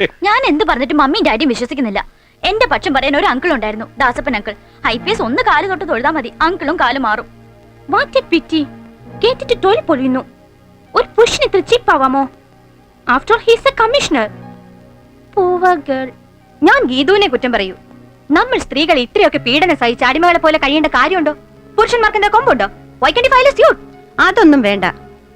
ഞാൻ എന്ത് പറഞ്ഞിട്ട് മമ്മിയും ഡാഡിയും വിശ്വസിക്കുന്നില്ല. എന്റെ പക്ഷം പറയാൻ ഒരു അങ്കിൾ ഉണ്ടായിരുന്നു Dasappan uncle I P S ഒന്ന് കാലു തൊട്ട് തൊഴുതാ മതി അങ്കിളും കാലു മാറും. വാട്ട് കേട്ടിട്ട് തൊലി പൊളിയുന്നു. ഒരു പുരുഷന് ഇത്ര after he's a commissioner poor girl ഞാൻ ഗീതുവിനെ കുറ്റം പറയൂ. നമ്മൾ സ്ത്രീകൾ ഇത്രയൊക്കെ പീഡനം സഹിച്ച് അടിമകളെ പോലെ കഴിയേണ്ട കാര്യമുണ്ടോ? പുരുഷന്മാർക്ക് എന്താ കൊമ്പുണ്ടോ? വൈ കണ്ടി ഫയൽ സ്യൂട്ട് അതൊന്നും വേണ്ട.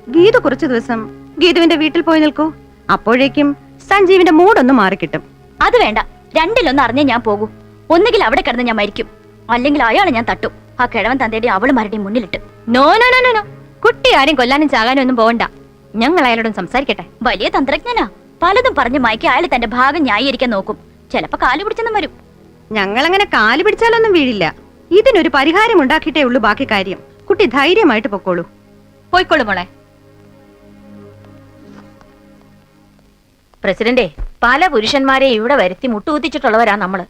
ഗീതു കുറച്ചു ദിവസം ഗീതുവിന്റെ വീട്ടിൽ പോയി നിൽക്കൂ. അപ്പോഴേക്കും സഞ്ജീവിന്റെ മൂടൊന്ന് മാറിക്കിട്ടും. അത് വേണ്ട. രണ്ടിലൊന്ന് അറിഞ്ഞേ ഞാൻ പോകൂ. ഒന്നുകിൽ അവിടെ കിടന്ന് ഞാൻ മരിക്കും. അല്ലെങ്കിൽ അയാളെ ഞാൻ തട്ടും. ആ കിഴവൻ തന്തേടി തന്തയുടെ അവളുമാരുടെയും മുന്നിലിട്ട്. No no no no no. കുട്ടി ആരും കൊല്ലാനും ചാകാനും ഒന്നും പോകണ്ട ഞങ്ങൾ അയാളോടും സംസാരിക്കട്ടെ. വലിയ തന്ത്രജ്ഞനാ. പലതും പറഞ്ഞു മയക്കി അയാൾ തന്റെ ഭാഗം ന്യായീകരിക്കാൻ നോക്കും. ചിലപ്പോ കാലു പിടിച്ചെന്നും വരും. ഞങ്ങൾ അങ്ങനെ കാലു പിടിച്ചാലൊന്നും വീഴില്ല. ഇതിനൊരു പരിഹാരം ഉണ്ടാക്കിയിട്ടേ ഉള്ളൂ ബാക്കി കാര്യം. കുട്ടി ധൈര്യമായിട്ട് പൊക്കോളൂ. പോയിക്കോളൂ മോളെ. പ്രസിഡന്റെ പല പുരുഷന്മാരെ ഇവിടെ വരുത്തി മുട്ടുകുത്തിച്ചിട്ടുള്ളവരാ നമ്മൾ.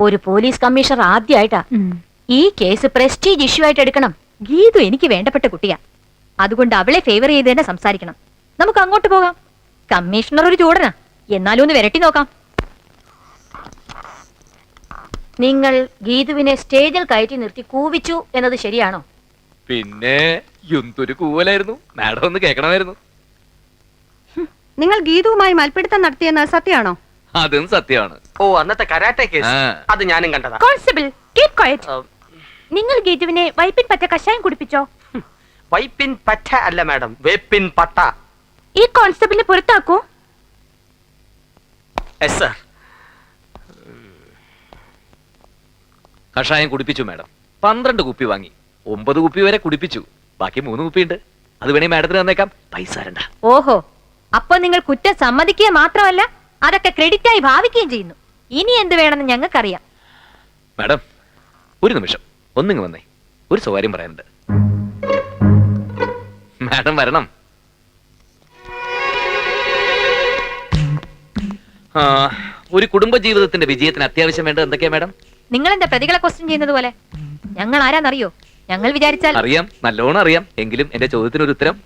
ഒരു പോലീസ് കമ്മീഷണർ ആദ്യമായിട്ടാ ഈ കേസ് പ്രസ്റ്റീജ് ഇഷ്യൂ ആയിട്ട് എടുക്കണം. ഗീതു എനിക്ക് വേണ്ടപ്പെട്ട കുട്ടിയാ. അതുകൊണ്ട് അവളെ ഫേവർ ചെയ്ത് തന്നെ സംസാരിക്കണം. നമുക്ക് അങ്ങോട്ട് പോകാം. കമ്മീഷണർ ഒരു ചൂടനാ. എന്നാലും ഒന്ന് വിരട്ടി നോക്കാം. നിങ്ങൾ ഗീതുവിനെ സ്റ്റേജിൽ കയറ്റി നിർത്തി കൂവിച്ചു എന്നത് ശരിയാണോ? പിന്നെ എന്തൊരു കൂവലായിരുന്നു? മാഡം ഒന്ന് കേൾക്കണമായിരുന്നു. നിങ്ങൾ ഗീതുവുമായി മൽപ്പിടുത്തം നടത്തിയെന്ന് സത്യമാണോ? അതും സത്യമാണ്. ഓ അന്നത്തെ കരാട്ടെ കേസ്. ആ. അത് ഞാനും കണ്ടതാ. കോൺസ്റ്റബിൾ കീപ് ക്വയറ്റ് നിങ്ങൾ ഗീതുവിനെ വൈപ്പിൻ പറ്റ കഷായം കുടിപ്പിച്ചോ? വൈപ്പിൻ പറ്റ അല്ല മാഡം. വേപ്പിൻ പട്ട. ഈ കോൺസ്റ്റബിളിനെ പുറത്താക്കൂ. എസ് സർ കഷായം കുടിപ്പിച്ചു മാഡം. പന്ത്രണ്ട് കുപ്പി വാങ്ങി. ഒമ്പത് കുപ്പി വരെ കുടിപ്പിച്ചു. ബാക്കി മൂന്ന് കുപ്പിയുണ്ട്. അത് വേണേ മാഡത്തിന് തന്നേക്കാം. പൈസ ഓഹോ. അപ്പൊ നിങ്ങൾ കുറ്റം സമ്മതിക്കുക മാത്രമല്ല അതൊക്കെ ക്രെഡിറ്റ് ആയി ഭാവിക്കുകയും ചെയ്യുന്നു. ഇനി എന്ത് വേണമെന്ന് ഞങ്ങൾക്കറിയാം. മാഡം ഒരു നിമിഷം. ഒന്നിങ്ങ് വന്നേ. ഒരു സ്വകാര്യം പറയാനുണ്ട്. മാഡം വരണം. ആ, ഒരു കുടുംബ ജീവിതത്തിന്റെ വിജയത്തിന് അത്യാവശ്യം വേണ്ടത് എന്തൊക്കെയാ മാഡം? നിങ്ങൾ എന്താ പ്രതികളെ ക്വസ്റ്റ്യൻ ചെയ്യുന്നത് പോലെ? ഞങ്ങൾ ആരാന്നറിയോ? ഞങ്ങൾ വിചാരിച്ചാൽ അറിയാം നല്ലോണം അറിയാം. എങ്കിലും എന്റെ ചോദ്യത്തിന് ഒരു ഉത്തരം.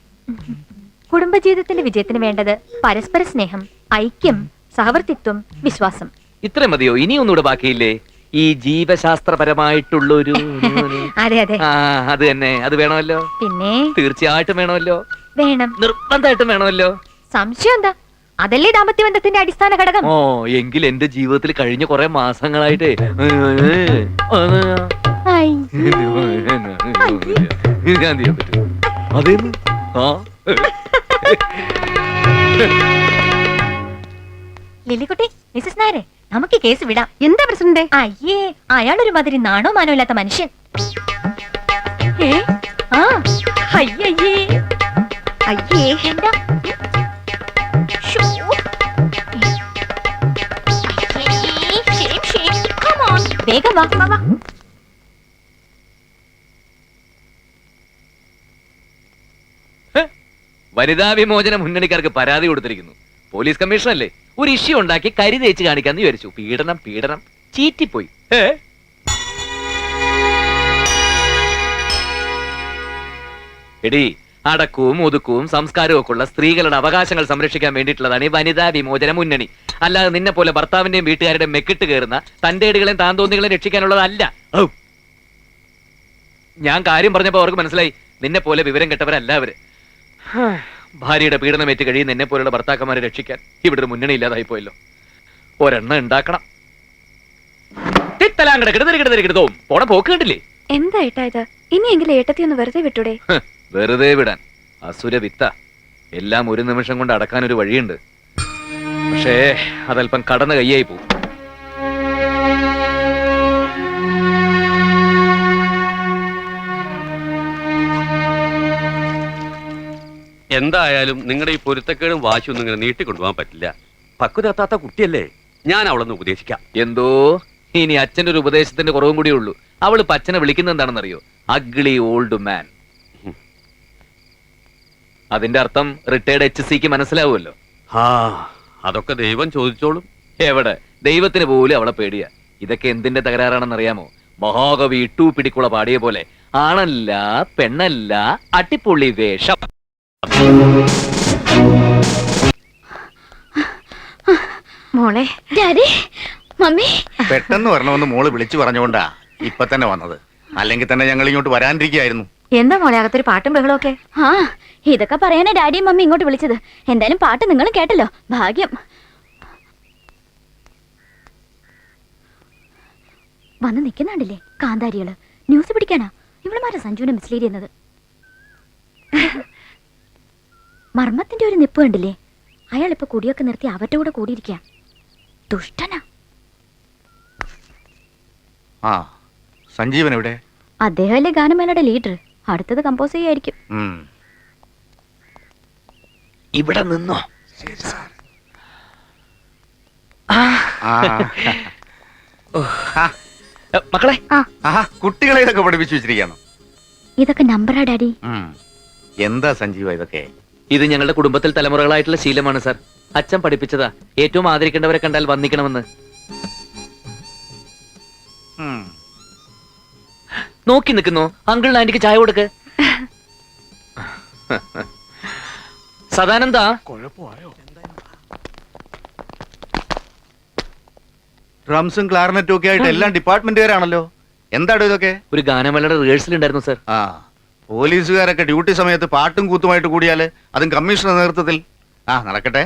കുടുംബജീവിതത്തിന്റെ വിജയത്തിന് വേണ്ടത് പരസ്പര സ്നേഹം ഐക്യം സഹവർത്തിത്വം വിശ്വാസം. ഇത്ര മതിയോ? ഇനിയൊന്നുകൂടെ ബാക്കിയില്ലേ? ഈ ജീവശാസ്ത്രപരമായിട്ടുള്ള ഒരു അതെ അതെ. ആ അത് തന്നെ. അത് വേണമല്ലോ. പിന്നെ? തീർച്ചയായിട്ടും വേണമല്ലോ. വേണം. നിർബന്ധമായിട്ടും വേണമല്ലോ. സംശയം എന്താ? അതല്ലേ ദാമ്പത്യ ബന്ധത്തിന്റെ അടിസ്ഥാന ഘടകം? ഓ എങ്കിൽ എന്റെ ജീവിതത്തിൽ കഴിഞ്ഞ കുറെ മാസങ്ങളായിട്ട്. ഞാൻ ചെയ്യാൻ പറ്റും അതേന്ന് ആ? ലില്ലിക്കുട്ടി മിസ്സസ് നായരെ നമുക്ക് കേസ് വിടാം. എന്താ പ്രസിഡന്റ്? അയ്യേ അയാളൊരു മാതിരി നാണോ മാനോ ഇല്ലാത്ത മനുഷ്യൻ. ഏ? ആ അയ്യേ എന്താ. അയ്യേ, on. വേഗം വാ വാ, വാ വനിതാ വിമോചന മുന്നണിക്കാർക്ക് പരാതി കൊടുത്തിരിക്കുന്നു. പോലീസ് കമ്മീഷൻ അല്ലേ? ഒരു ഇഷ്യൂ ഉണ്ടാക്കി കരി തേച്ച് കാണിക്കാന്ന് വിചാരിച്ചു. പീഡനം പീഡനം. ചീറ്റിപ്പോയി. ഏ? എടി അടക്കവും ഒതുക്കവും സംസ്കാരവും ഒക്കെ ഉള്ള സ്ത്രീകളുടെ അവകാശങ്ങൾ സംരക്ഷിക്കാൻ വേണ്ടിയിട്ടുള്ളതാണ് ഈ വനിതാ വിമോചന മുന്നണി. അല്ലാതെ നിന്നെ പോലെ ഭർത്താവിന്റെയും വീട്ടുകാരുടെയും മെക്കിട്ട് കയറുന്ന തന്റെ ഇടികളെയും താന്തോന്നികളെയും രക്ഷിക്കാനുള്ളതല്ല. ഞാൻ കാര്യം പറഞ്ഞപ്പോ അവർക്ക് മനസ്സിലായി. നിന്നെ പോലെ വിവരം കെട്ടവരല്ല അവർ. ഭാര്യയുടെ പീഡനമേറ്റ് കഴിയുന്ന എന്നെ പോലുള്ള ഭർത്താക്കന്മാരെ രക്ഷിക്കാൻ ഇവിടെ ഒരു മുന്നണി ഇല്ലാതായി പോയല്ലോ. ഒരെണ്ണ ഉണ്ടാക്കണം. കിടതവും പോണ പോക്ക് കണ്ടില്ലേ? എന്താ ഏട്ടാ ഇത്? ഇനിയെങ്കിലും ഏട്ടത്തി ഒന്ന് വെറുതെ വിട്ടൂടെ? വെറുതെ വിടാൻ. അസുര വിത്ത. എല്ലാം ഒരു നിമിഷം കൊണ്ട് അടക്കാൻ ഒരു വഴിയുണ്ട്. പക്ഷേ അതല്പം കടന്ന കയ്യായി പോകും എന്തായാലും നിങ്ങളുടെ ഈ പൊരുത്തക്കേടും വാശിയൊന്നും ഇങ്ങനെ നീട്ടിക്കൊണ്ടുപോകാൻ പറ്റില്ല. പക്വതെത്താത്ത കുട്ടിയല്ലേ? ഞാൻ അവളൊന്ന് ഉപദേശിക്കാം. എന്തോ? ഇനി അച്ഛന്റെ ഒരു ഉപദേശത്തിന്റെ കുറവും കൂടിയേ ഉള്ളൂ. അവൾ പച്ചനെ വിളിക്കുന്നത് എന്താണെന്നറിയോ? അഗ്ലി ഓൾഡ് മാൻ അതിന്റെ അർത്ഥം റിട്ടയർഡ് എച്ച് സിക്ക് മനസ്സിലാവുമല്ലോ. ആ അതൊക്കെ ദൈവം ചോദിച്ചോളും. എവിടെ? ദൈവത്തിന് പോലും അവളെ പേടിയ. ഇതൊക്കെ എന്തിന്റെ തകരാറാണെന്നറിയാമോ? മഹാകവി ഇട്ടു പിടിക്കുള്ള പാടിയ പോലെ ആണല്ല പെണ്ണല്ല അട്ടിപ്പൊള്ളി വേഷം. മോളെ. Daddy mummy. പെട്ടെന്ന് വരണമെന്ന് മോൾ വിളിച്ചു പറഞ്ഞുകൊണ്ടാ ഇപ്പൊ തന്നെ വന്നത്. അല്ലെങ്കിൽ തന്നെ ഞങ്ങൾ ഇങ്ങോട്ട് വരാനിരിക്കുന്നു എന്താ മോളെ അകത്തൊരു പാട്ടും ബഹളമൊക്കെ ഒക്കെ ആ ഇതൊക്കെ പറയാനാ ഡാഡിയും മമ്മി ഇങ്ങോട്ട് വിളിച്ചത്. എന്തായാലും പാട്ട് നിങ്ങളും കേട്ടല്ലോ. ഭാഗ്യം. വന്ന് നിൽക്കുന്നുണ്ടല്ലേ കാന്താരികൾ? ന്യൂസ് പിടിക്കാനാ? ഇവളുമാരാ സഞ്ജുവിനെ മിസ്ലീഡ് ചെയ്യുന്നത്? മർമ്മത്തിന്റെ ഒരു നിപ്പ് കണ്ടില്ലേ? അയാൾ ഇപ്പൊ കുടിയൊക്കെ നിർത്തി അവരുടെ കൂടെ കൂടിയിരിക്കുക ദുഷ്ടനാ. ആ സഞ്ജീവൻ എവിടെ? അദ്ദേഹമല്ലേ ഗാനമേളയുടെ ലീഡർ. അടുത്തത് കമ്പോസ് ചെയ്യായിരിക്കും. ഇവിടെ നിന്നോ? മക്കളെ. ആഹാ കുട്ടികളെ ഇതൊക്കെ പഠിപ്പിച്ചു വെച്ചിരിക്കാണോ ഇതൊക്കെ നമ്പറാ ഡാഡി. എന്താ സഞ്ജീവ ഇതൊക്കെ? ഇത് ഞങ്ങളുടെ കുടുംബത്തിൽ തലമുറകളായിട്ടുള്ള ശീലമാണ് സാർ. അച്ഛൻ പഠിപ്പിച്ചതാ. ഏറ്റവും ആദരിക്കേണ്ടവരെ കണ്ടാൽ വന്നിക്കണമെന്ന് നോക്കി നിൽക്കുന്നു? അങ്കിൾ ആന്റിക്ക് ചായ കൊടുക്ക്. സദാനന്ദ. ഡ്രംസും ക്ലാർനെറ്റും ഒക്കെ ആയിട്ട് എല്ലാം ഡിപ്പാർട്ട്മെന്റുകാരാണല്ലോ എന്താടോ ഇതൊക്കെ? ഒരു ഗാനമേളയുടെ റിഹേഴ്സൽ ഉണ്ടായിരുന്നു സർ. ആ. പോലീസുകാരൊക്കെ ഡ്യൂട്ടി സമയത്ത് പാട്ടും കൂത്തുമായിട്ട് കൂടിയാൽ അതും കമ്മീഷണർ നേതൃത്വത്തിൽ. ആ നടക്കട്ടെ.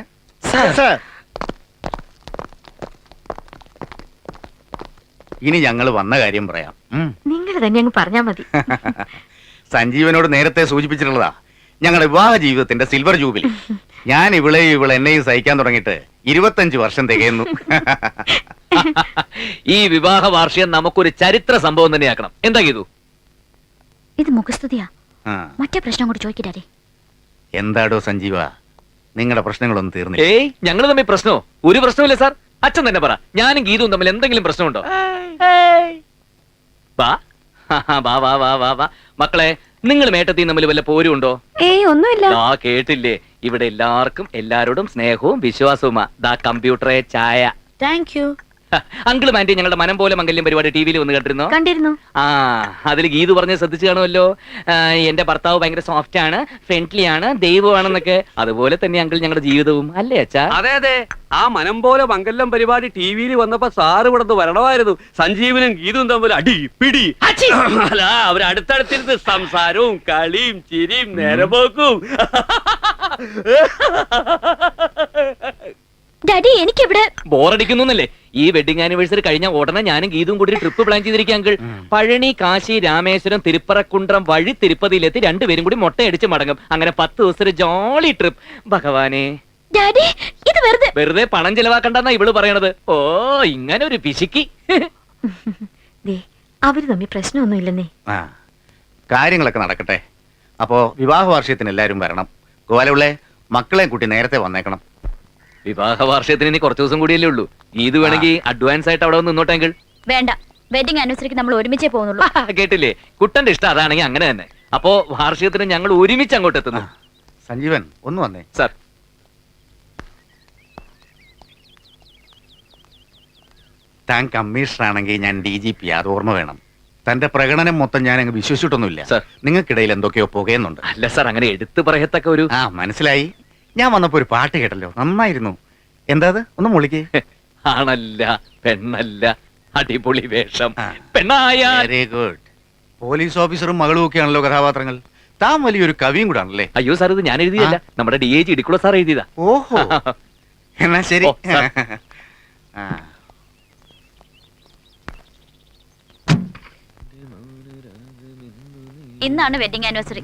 ഇനി ഞങ്ങൾ വന്ന കാര്യം പറയാം. നിങ്ങൾ തന്നെ അങ്ങ് പറഞ്ഞാ മതി. സഞ്ജീവനോട് നേരത്തെ സൂചിപ്പിച്ചിട്ടുള്ളതാ. ഞങ്ങളുടെ വിവാഹ ജീവിതത്തിന്റെ സിൽവർ ജൂബിലി. ഞാൻ ഇവളെയും ഇവളെ എന്നെയും സഹിക്കാൻ തുടങ്ങിയിട്ട് ഇരുപത്തഞ്ച് വർഷം തികയുന്നു. ഈ വിവാഹ വാർഷികം നമുക്കൊരു ചരിത്ര സംഭവം തന്നെയാക്കണം എന്താ ചെയ്തു ഇത് മുഖസ്തുതിയാ. ആ, മറ്റേ പ്രശ്നം കൂടി ചോദിക്കട്ടെ. എന്താടോ സഞ്ജീവ? നിങ്ങളുടെ പ്രശ്നങ്ങളൊന്നും തീർന്നു ഏയ് ഞങ്ങൾ തമ്മിൽ പ്രശ്നമോ ഒരു പ്രശ്നമില്ല സാർ. അച്ഛൻ തന്നെ പറ. ഞാനും ഗീതവും തമ്മിൽ എന്തെങ്കിലും പ്രശ്നമുണ്ടോ? വാ. വാ വാ വാ വാ വാ. മക്കളെ നിങ്ങൾ മേട്ടത്തിൽ തമ്മിൽ വല്ല പോരുണ്ടോ ഏയ് ഒന്നുമില്ല. ആ കേട്ടില്ലേ? ഇവിടെ എല്ലാവർക്കും എല്ലാരോടും സ്നേഹവും വിശ്വാസവുമാ. ദാ കമ്പ്യൂട്ടറെ ചായ. Thank you. അങ്കിളും ആന്റി ഞങ്ങളുടെ മനം പോലെ മംഗല്യം പരിപാടി ടി വിയിൽ വന്ന് കണ്ടിരുന്നോ? കണ്ടിരുന്നു. ആ അതിൽ ഗീതു പറഞ്ഞ് ശ്രദ്ധിച്ചു കാണുമല്ലോ. ആ, എന്റെ ഭർത്താവ് ഭയങ്കര സോഫ്റ്റ് ആണ് ഫ്രണ്ട്ലി ആണ് ദൈവമാണെന്നൊക്കെ. അതുപോലെ തന്നെ അങ്കിൾ ഞങ്ങളുടെ ജീവിതവും അല്ലേ അച്ഛാ? അതെ അതെ. ആ മനം പോലെ മംഗല്യം പരിപാടി ടി വിയിൽ വന്നപ്പോ സാറ് ഇവിടുന്ന് വരണമായിരുന്നു. സഞ്ജീവനും ഗീതും തമ്മിൽ അടി പിടി. അല്ല അവർ അടുത്തടുത്തിരുന്ന് സംസാരവും കളിയും ചിരിയും നേരമ്പോക്കും. ഡാഡി എനിക്കിവിടെ ബോറടിക്കുന്നല്ലേ ഈ വെഡിങ് ആനിവേഴ്സറി കഴിഞ്ഞ ഉടനെ ഞാനും ഗീതും കൂടി ട്രിപ്പ് പ്ലാൻ ചെയ്തിരിക്കാം അങ്കിൾ പഴനി കാശി രാമേശ്വരം തിരുപ്പറക്കുണ്ടം വഴി തിരുപ്പതിയിലെത്തി രണ്ടുപേരും കൂടി മുട്ടയടിച്ച് മടങ്ങും. അങ്ങനെ പത്ത് ദിവസത്തെ ജോളി ട്രിപ്പ് ഭഗവാനെ. ഡാഡി ഇത് വെറുതെ വെറുതെ പണം ചെലവാക്കണ്ടെന്നാ ഇവൾ പറയണത്. ഓ ഇങ്ങനെ ഒരു പിശുക്കി. ദേ അവർ തമ്മിൽ പ്രശ്നമൊന്നും ഇല്ലെന്നേ ആ കാര്യങ്ങളൊക്കെ നടക്കട്ടെ. അപ്പോ വിവാഹ വാർഷികത്തിന് എല്ലാരും വരണം. ഗോപാലുള്ള മക്കളെയും കുട്ടി നേരത്തെ വന്നേക്കണം. വിവാഹ വാർഷികത്തിന് ഇനി കുറച്ച് ദിവസം കൂടിയല്ലേ ഉള്ളൂ. ഇത് വേണമെങ്കിൽ അഡ്വാൻസ് ആയിട്ട് അവിടെ വന്ന് നിന്നോട്ടെങ്കിൽ. വേണ്ട. വെഡിങ് ആനിവേഴ്സറിക്ക് നമ്മൾ ഒരുമിച്ചേ പോകുന്നുള്ളൂ. കേട്ടില്ലേ? കുട്ടന്റെ ഇഷ്ടം അതാണെങ്കിൽ അങ്ങനെ തന്നെ. അപ്പോ വാർഷികത്തിന് ഞങ്ങൾ ഒരുമിച്ച് അങ്ങോട്ട് എത്തുന്നു. സഞ്ജീവൻ ഒന്ന് വന്നേ. സർ. താൻ കമ്മീഷണർ ആണെങ്കിൽ ഞാൻ ഡി ജി പി അത് ഓർമ്മ വേണം. തന്റെ പ്രകടനം മൊത്തം ഞാൻ അങ്ങ് വിശ്വസിച്ചിട്ടൊന്നുമില്ല. സർ. നിങ്ങൾക്കിടയിൽ എന്തൊക്കെയോ പുകയുന്നുണ്ട്. അല്ല സർ അങ്ങനെ എടുത്തു പറയത്തക്ക ഒരു ആ മനസ്സിലായി. ഞാൻ വന്നപ്പോ ഒരു പാട്ട് കേട്ടല്ലോ. നന്നായിരുന്നു. എന്താ അത്? ഒന്ന് മുളിക്ക്. ആണല്ല പെണ്ണല്ല അടിപൊളി വേഷം. പെണ്ണായ വെരി ഗുഡ് പോലീസ് ഓഫീസറും മകളും ഒക്കെ ആണല്ലോ കഥാപാത്രങ്ങൾ. താൻ വലിയൊരു കവിയും കൂടെ ആണല്ലേ അയ്യോ സാർ ഇത് ഞാൻ എഴുതിയല്ല. നമ്മുടെ D A G Idikkula sir എഴുതിയതാ. ഓഹോ. എന്നാ ശരി. ഓ, സാർ. ആ. ഇന്നാണ് wedding anniversary.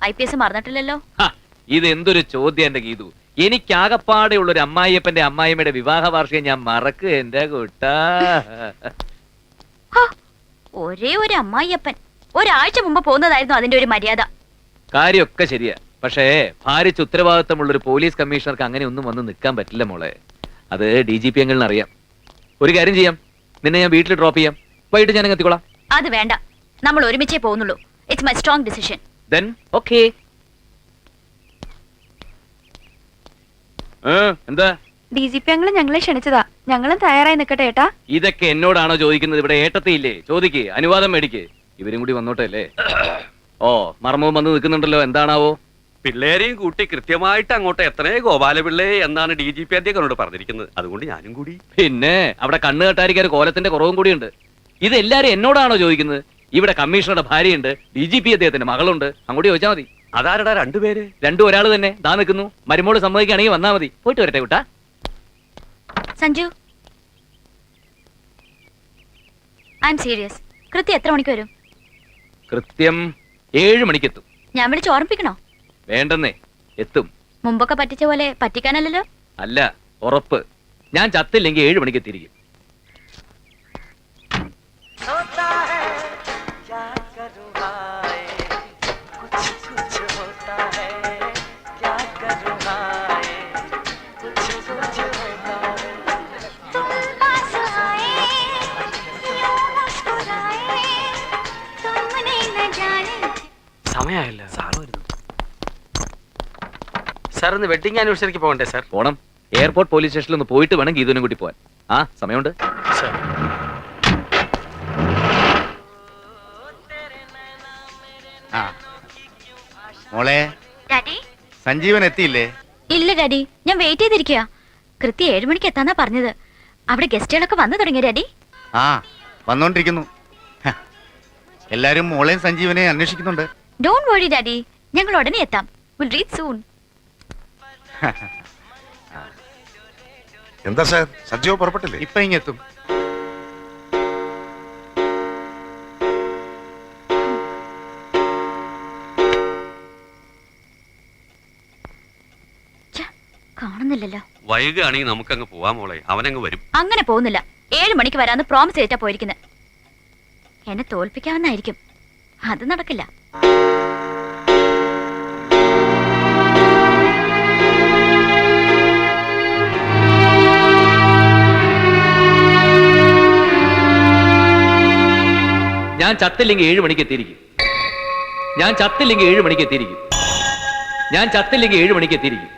I P S മറന്നിട്ടില്ലല്ലോ. ഹ, ഇത് എന്തൊരു ചോദ്യം എന്റെ ഗീതു. എനിക്കാകപ്പാടെ ഉള്ളൊരു അമ്മായിയപ്പന്റെ അമ്മായിയമ്മയുടെ വിവാഹ വാർഷികം ഞാൻ മറക്കുക എന്റെ കൂട്ട. ഒരേ ഒരു അമ്മായിയപ്പൻ. ഒരാഴ്ച മുമ്പ് പോകുന്നതായിരുന്നു അതിന്റെ ഒരു മര്യാദ. കാര്യമൊക്കെ ശരിയാ. പക്ഷേ ഭാരിച്ച് ഉത്തരവാദിത്തമുള്ള ഒരു പോലീസ് കമ്മീഷണർക്ക് അങ്ങനെ ഒന്നും വന്ന് നിൽക്കാൻ പറ്റില്ല മോളെ. അത് ഡി ജി പി എങ്ങനെ അറിയാം ഒരു കാര്യം ചെയ്യാം. നിന്നെ ഞാൻ വീട്ടിൽ ഡ്രോപ്പ് ചെയ്യാം. വൈകിട്ട് ഞാൻ അങ്ങ് എത്തിക്കോളാം. അത് വേണ്ട. നമ്മൾ ഒരുമിച്ചേ പോകുന്നുള്ളൂ. It's my strong decision then okay എന്താ? ഡി ജി പി അങ്ങൾ ഞങ്ങളെ ക്ഷണിച്ചതാ. ഞങ്ങളും തയ്യാറായി നിക്കട്ടെ ഏട്ടാ. ഇതൊക്കെ എന്നോടാണോ ചോദിക്കുന്നത്? ഇവിടെ ഏട്ടത്തിയില്ലേ ചോദിക്ക് അനുവാദം മേടിക്ക്. ഇവരും കൂടി വന്നോട്ടെ അല്ലേ? ഓ മർമ്മവും വന്ന് നിൽക്കുന്നുണ്ടല്ലോ. എന്താണാവോ? പിള്ളേരെയും കൂട്ടി കൃത്യമായിട്ട് അങ്ങോട്ട് എത്രേ ഗോപാലപിള്ളേ എന്നാണ് ഡി ജി പി അധ്യക്ഷനോട് പറഞ്ഞിരിക്കുന്നത്. അതുകൊണ്ട് ഞാനും കൂടി. പിന്നെ അവിടെ കണ്ണ് കെട്ടാരിക്കാൻ ഒരു കോലത്തിന്റെ കുറവും കൂടിയുണ്ട്. ഇത് എല്ലാരും എന്നോടാണോ ചോദിക്കുന്നത്? ഇവിടെ കമ്മീഷണറുടെ ഭാര്യയുണ്ട് ഡി ജി പി അദ്ദേഹത്തിന്റെ മകളുണ്ട്. അങ്ങോട്ട് ചോദിച്ചാൽ മതി. അതാരടാ രണ്ടുപേര്? രണ്ടും ഒരാൾ തന്നെ. ദാ നിൽക്കുന്നു. മരുമോൾ സമ്മതിക്കുകയാണെങ്കിൽ വന്നാ മതി. പോയിട്ട് വരട്ടെ കുട്ടാ. സഞ്ജു. ഐ എം സീരിയസ് കൃത്യം എത്ര മണിക്ക് വരും? കൃത്യം ഏഴ് മണിക്കെത്തും. ഞാൻ വിളിച്ച് ഓർമ്മിപ്പിക്കണോ? വേണ്ടെന്നേ. എത്തും. മുമ്പൊക്കെ പറ്റിച്ച പോലെ പറ്റിക്കാനല്ലല്ലോ? അല്ല ഉറപ്പ്. ഞാൻ ചത്തില്ലെങ്കിൽ ഏഴ് മണിക്ക് എത്തിയിരിക്കും. സമയമായല്ലോ. സാർ ഒന്ന് വെഡിങ് ആനിവേഴ്സറിക്ക് പോകണ്ടേ സാർ? പോണം. എയർപോർട്ട് പോലീസ് സ്റ്റേഷനിൽ ഒന്ന് പോയിട്ട് വേണം ഗീതുവിനും കൂട്ടി പോവാൻ. ആ സമയമുണ്ട്. സാർ. ആ മോളെ ഡാഡി? സഞ്ജീവൻ എത്തിയില്ലേ? ഇല്ല ഡാഡി. ഞാൻ വെയിറ്റ് ചെയ്തിരിക്കുക കൃത്യം ഏഴ് മണിക്ക് എത്താന്നാ പറഞ്ഞത്. അവിടെ ഗസ്റ്റുകളൊക്കെ വന്നു തുടങ്ങി ഡാഡി? ആ വന്നോണ്ടിരിക്കുന്നു. എല്ലാരും മോളെയും സഞ്ജീവനെ അന്വേഷിക്കുന്നുണ്ട്. ഡോണ്ട് വറി ഡാഡി ഞങ്ങൾ ഉടനെ എത്താം. വിൽ റീച്ച് സൂൺ എന്താ സാർ? സജീവ പുറപ്പെട്ടില്ലേ? ഇപ്പൊ ഇങ്ങെത്തും കാണുന്നില്ലല്ലോ. വൈകുകയാണെങ്കിൽ നമുക്ക് അങ്ങ് പോവാൻ മോളെ. അവനങ്ങ് വരും. അങ്ങനെ പോകുന്നില്ല. ഏഴ് മണിക്ക് വരാന്ന് പ്രോമിസ് ചെയ്തിട്ടാ പോയിരിക്കുന്നത് എന്നെ തോൽപ്പിക്കാമെന്നായിരിക്കും. അത് നടക്കില്ല. ഞാൻ ചത്തില്ലെങ്കിൽ ഏഴ് മണിക്ക് എത്തിയിരിക്കും. ഞാൻ ചത്തില്ലെങ്കിൽ ഏഴ് മണിക്ക് എത്തിയിരിക്കും. ഞാൻ ചത്തില്ലെങ്കിൽ ഏഴ് മണിക്ക് എത്തിയിരിക്കും.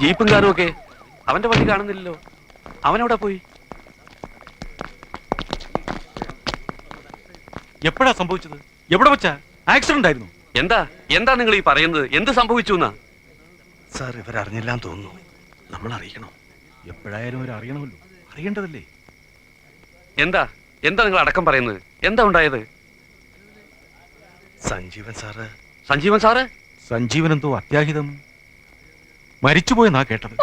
ജീപ്പും കാറും ഒക്കെ അവന്റെ വണ്ടി കാണുന്നില്ലല്ലോ. അവനെവിടെ പോയി? എപ്പോഴാ സംഭവിച്ചത്? എവിടെ വെച്ചാ? ആക്സിഡന്റ് ആയിരുന്നു. എന്താ? എന്താ നിങ്ങൾ ഈ പറയുന്നത്? എന്ത് സംഭവിച്ചു എന്നാ? സാർ ഇവരറിഞ്ഞില്ലാന്ന് തോന്നുന്നു. നമ്മൾ അറിയിക്കണം. എപ്പോഴായാലും അവർ അറിയണമല്ലോ. അറിയേണ്ടതല്ലേ? എന്താ? എന്താ നിങ്ങൾ അടക്കം പറയുന്നത്? എന്താ ഉണ്ടായത്? സഞ്ജീവൻ സാറ്. സഞ്ജീവൻ സാറ്? സഞ്ജീവൻ എന്തോ അത്യാഹിതം. മരിച്ചുപോയെന്നാ കേട്ടത്.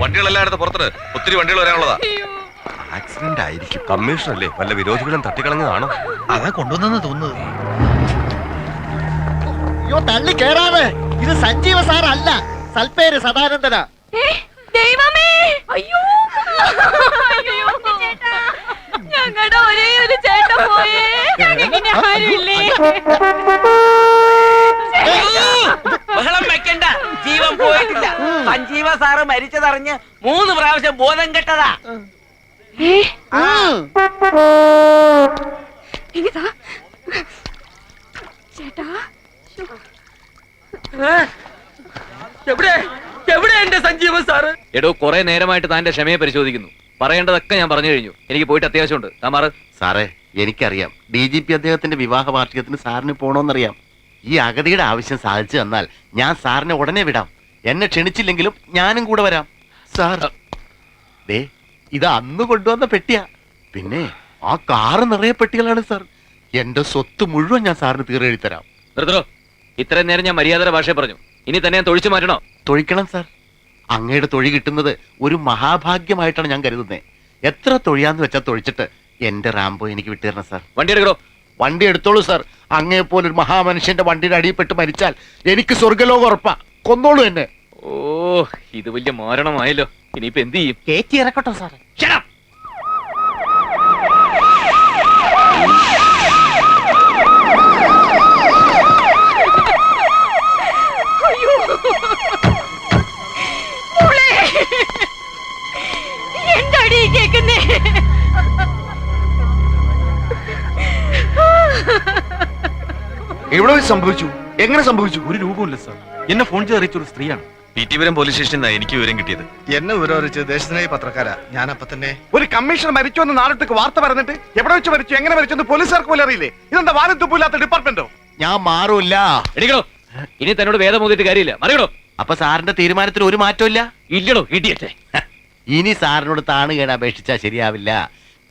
വണ്ടികളെല്ലായിടത്ത് പുറത്തിട്ട് ഒത്തിരി വണ്ടികൾ വരാനുള്ളതാ. ആക്സിഡന്റ് ആയിരിക്കും. കമ്മീഷൻ അല്ലേ? വല്ല വിരോധികളും തട്ടിക്കളഞ്ഞതാണോ? അതാ കൊണ്ടുവന്നെന്ന് തോന്നുന്നത് അയ്യോ തള്ളി കേറാതെ ഇത് സഞ്ജീവ സാറല്ല സൽപ്പേര് സദാനന്ദന. ദൈവമേ. അയ്യോ. ഞങ്ങളുടെ ഒരേ ഒരു ചേട്ടൻ പോയേ. ആരുമില്ലേ? ബഹളം വെക്കണ്ട. ജീവൻ പോയിട്ടില്ല. സഞ്ജീവ സാറ് മരിച്ചതറിഞ്ഞ് മൂന്ന് പ്രാവശ്യം ബോധം കെട്ടതാ. ചേട്ടാ. എവിടെ? എവിടെ എന്റെ സഞ്ജീവൻ സാറ്? എടോ കുറെ നേരമായിട്ട് താന്റെ ക്ഷമയെ പരിശോധിക്കുന്നു. പറയേണ്ടതൊക്കെ ഞാൻ പറഞ്ഞു കഴിഞ്ഞു. എനിക്ക് പോയിട്ട് അത്യാവശ്യമുണ്ട്. താമാറ് സാറേ എനിക്കറിയാം. ഡി ജി പി അദ്ദേഹത്തിന്റെ വിവാഹ വാർഷികത്തിന് സാറിന് പോണോന്നറിയാം. ഈ അഗതിയുടെ ആവശ്യം സാധിച്ചു തന്നാൽ ഞാൻ സാറിനെ ഉടനെ വിടാം. എന്നെ ക്ഷണിച്ചില്ലെങ്കിലും ഞാനും കൂടെ വരാം. സാർ ദേ ഇത് അന്ന് കൊണ്ടുവന്ന പെട്ടിയാ. പിന്നെ ആ കാറ് നിറയെ പെട്ടികളാണ് സാർ. എന്റെ സ്വത്ത് മുഴുവൻ ഞാൻ സാറിന് തീരെഴുതി തരാം ഇത്രയും നേരം ഞാൻ മര്യാദയുടെ ഭാഷയെ പറഞ്ഞു. ഇനി തന്നെ ഞാൻ തൊഴിച്ചു മാറ്റണോ? തൊഴിക്കണം സാർ. അങ്ങയുടെ തൊഴി കിട്ടുന്നത് ഒരു മഹാഭാഗ്യമായിട്ടാണ് ഞാൻ കരുതുന്നത് എത്ര തൊഴിയാന്ന് വെച്ചാൽ തൊഴിച്ചിട്ട് എന്റെ റാംബോ എനിക്ക് വിട്ടുതരണം സാർ. വണ്ടി എടുക്കണോ വണ്ടി എടുത്തോളൂ സാർ. അങ്ങേ ഒരു മഹാമനുഷ്യന്റെ വണ്ടിയുടെ അടിയിൽപ്പെട്ട് മരിച്ചാൽ എനിക്ക് സ്വർഗലോകം ഉറപ്പാ. കൊന്നോളൂ എന്നെ. ഓ ഇത് വലിയ മാരണമായല്ലോ. ഇനിയിപ്പോ എന്ത് ചെയ്യും? കയറ്റി ഇറക്കട്ടോ സാറേ എന്താടി കേക്കുന്നേ എവിടെ വെച്ച് സംഭവിച്ചു? എങ്ങനെ സംഭവിച്ചു? ഒരു രൂപമില്ല സാർ. എന്നെ ഫോൺ ചെയ്ത് അറിയിച്ച ഒരു സ്ത്രീയാണ്. പി ടി പുരം പോലീസ് സ്റ്റേഷനിൽ നിന്നാണ് എനിക്ക് വിവരം കിട്ടിയത്. എന്നെ വിവരം അറിയിച്ച് ദേശസ്നേഹി പത്രക്കാരാ. ഞാൻ അപ്പൊ തന്നെ ഒരു കമ്മീഷണർ മരിച്ചു എന്ന് നാളത്തേക്ക് വാർത്ത പറഞ്ഞിട്ട് എവിടെ വെച്ച് മരിച്ചു എങ്ങനെ മരിച്ചു എന്ന് പോലീസുകാർക്ക് പോലും അറിയില്ലേ? ഇതെന്താ വാലും തുപ്പില്ലാത്ത ഡിപ്പാർട്ട്മെന്റോ ഞാൻ മാറൂല്ല. എടുക്കണോ ഇനി തന്നോട് വേദം മുതിട്ട് കാര്യമില്ല. മറിയണോ അപ്പൊ സാറിന്റെ തീരുമാനത്തിൽ ഒരു മാറ്റമില്ല ഇല്ലടോ ഇടിയട്ടെ. ഇനി സാറിനോട് താണു കേട് അപേക്ഷിച്ചാൽ ശരിയാവില്ല.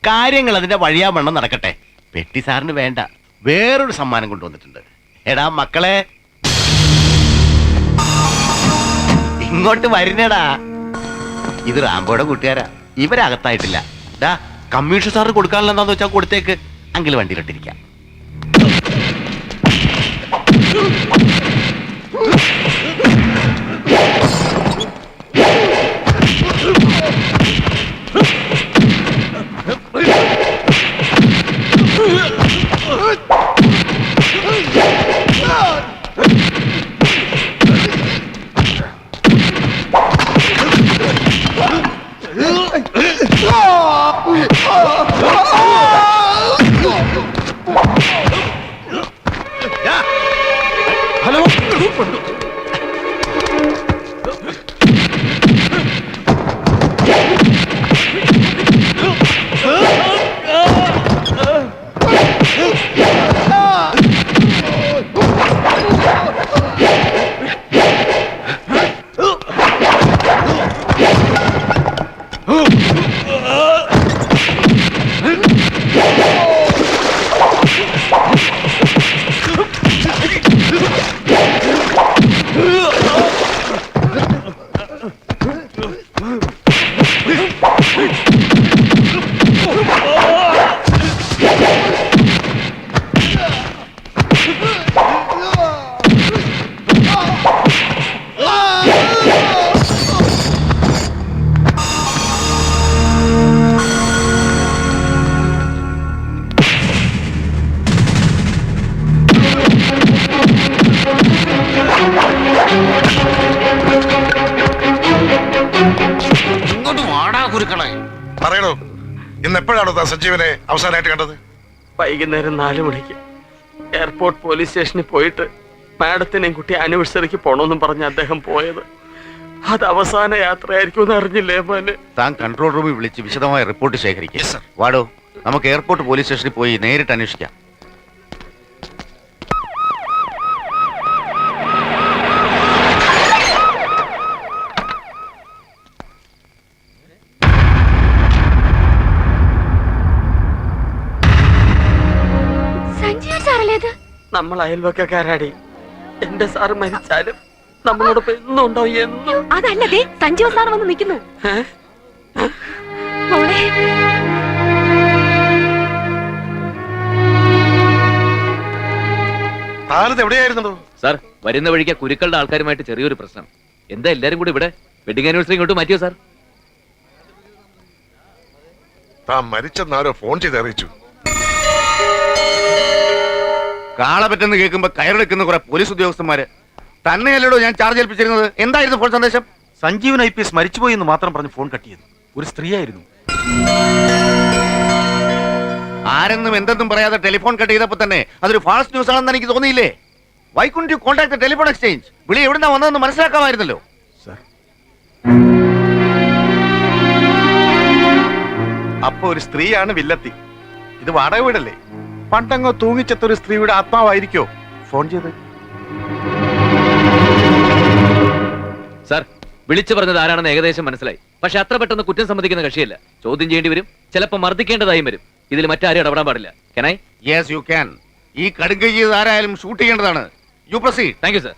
കാര്യങ്ങൾ അതിന്റെ വഴിയാവണ്ണം നടക്കട്ടെ. പെട്ടി സാറിന് വേണ്ട. വേറൊരു സമ്മാനം കൊണ്ടുവന്നിട്ടുണ്ട്. എടാ മക്കളെ. ഇങ്ങോട്ട് വരുന്നേടാ ഇത് റാംബോയുടെ കൂട്ടുകാരാ. ഇവരകത്തായിട്ടില്ല. ഡാ കമ്മീഷൻ സാറ് കൊടുക്കാനുള്ള എന്താന്ന് വെച്ചാൽ കൊടുത്തേക്ക്. അങ്കിൾ വണ്ടിയിലിട്ടിരിക്കാം. കുരുക്കളെ പറയണോ? ഇന്ന് എപ്പോഴാണോ താ സജീവനെ അവസാനമായിട്ട് കണ്ടത്? വൈകുന്നേരം നാലു മണിക്ക്. എയർപോർട്ട് പോലീസ് സ്റ്റേഷനിൽ പോയിട്ട് മാഡത്തിനെയും കുട്ടി ആനിവേഴ്സറിക്ക് പോണമെന്നും പറഞ്ഞ് അദ്ദേഹം പോയത്. അത് അവസാന യാത്രയായിരിക്കും എന്ന് അറിഞ്ഞില്ലേ മോനെ? താൻ കൺട്രോൾ റൂമിൽ വിളിച്ച് വിശദമായ റിപ്പോർട്ട് ശേഖരിക്കും. വാടോ നമുക്ക് എയർപോർട്ട് പോലീസ് സ്റ്റേഷനിൽ പോയി നേരിട്ട് അന്വേഷിക്കാം. നമ്മൾ അയൽവക്കാരാടി എന്റെ സാറ് മരിച്ചാലും നമ്മളോടൊപ്പം എന്നും ഉണ്ടാവും എന്നും. അതല്ലേ സഞ്ജു സാർ വന്ന് നിൽക്കുന്നു. താനത് എവിടെയായിരുന്നോ സാർ വരുന്ന വഴിക്ക് കുരുക്കളുടെ ആൾക്കാരുമായിട്ട് ചെറിയൊരു പ്രശ്നം. എന്താ എല്ലാരും കൂടി ഇവിടെ? വെഡിങ് ആനിവേഴ്സറി ഇങ്ങോട്ട് മാറ്റിയോ സാർ? താൻ മരിച്ചെന്നാരോ ഫോൺ ചെയ്ത് അറിയിച്ചു. കാളെ പറ്റെന്ന് കേൾക്കുമ്പോ കയറെടുക്കുന്ന കുറെ പോലീസ് ഉദ്യോഗസ്ഥന്മാര്. തന്നെയല്ലടോ ഞാൻ ചാർജ് ഏൽപ്പിച്ചിരുന്നത്. എന്തായിരുന്നു ഫോൺ സന്ദേശം? സഞ്ജീവൻ ഐ പി എസ് മരിച്ചുപോയി എന്ന് മാത്രം പറഞ്ഞ് ഫോൺ കട്ട് ചെയ്തു. ഒരു സ്ത്രീയായിരുന്നു. ആരെന്നും എന്തെന്നും പറയാതെ ടെലിഫോൺ കട്ട് ചെയ്തപ്പോ തന്നെ അതൊരു ഫാൾസ് ന്യൂസ് ആണെന്ന് എനിക്ക് തോന്നിയില്ലേ? Why couldn't you contact telephone exchange വിളി എവിടുന്നാ വന്നതെന്ന് മനസ്സിലാക്കാമായിരുന്നല്ലോ. അപ്പൊ ഒരു സ്ത്രീയാണ് വില്ലത്തി. ഇത് വാടക വീടല്ലേ? പണ്ടങ്ങോ തൂങ്ങിച്ചെത്തൊരു സ്ത്രീയുടെ ആത്മാവായിരിക്കോ? ഫോൺ ചെയ്ത്. സാർ വിളിച്ചു പറഞ്ഞത് ആരാണെന്ന് ഏകദേശം മനസ്സിലായി. പക്ഷെ അത്ര പെട്ടെന്ന് കുറ്റം സമ്മതിക്കുന്ന കക്ഷിയല്ല. ചോദ്യം ചെയ്യേണ്ടി വരും. ചിലപ്പോൾ മർദ്ദിക്കേണ്ടതായും വരും. ഇതിൽ മറ്റാരും ഇടപെടാൻ പാടില്ല. കെനായി യെസ് യു ക്യാൻ ഈ കടുങ്കയ്യത് ആരായാലും ഷൂട്ട് ചെയ്യേണ്ടതാണ്. You proceed thank you sir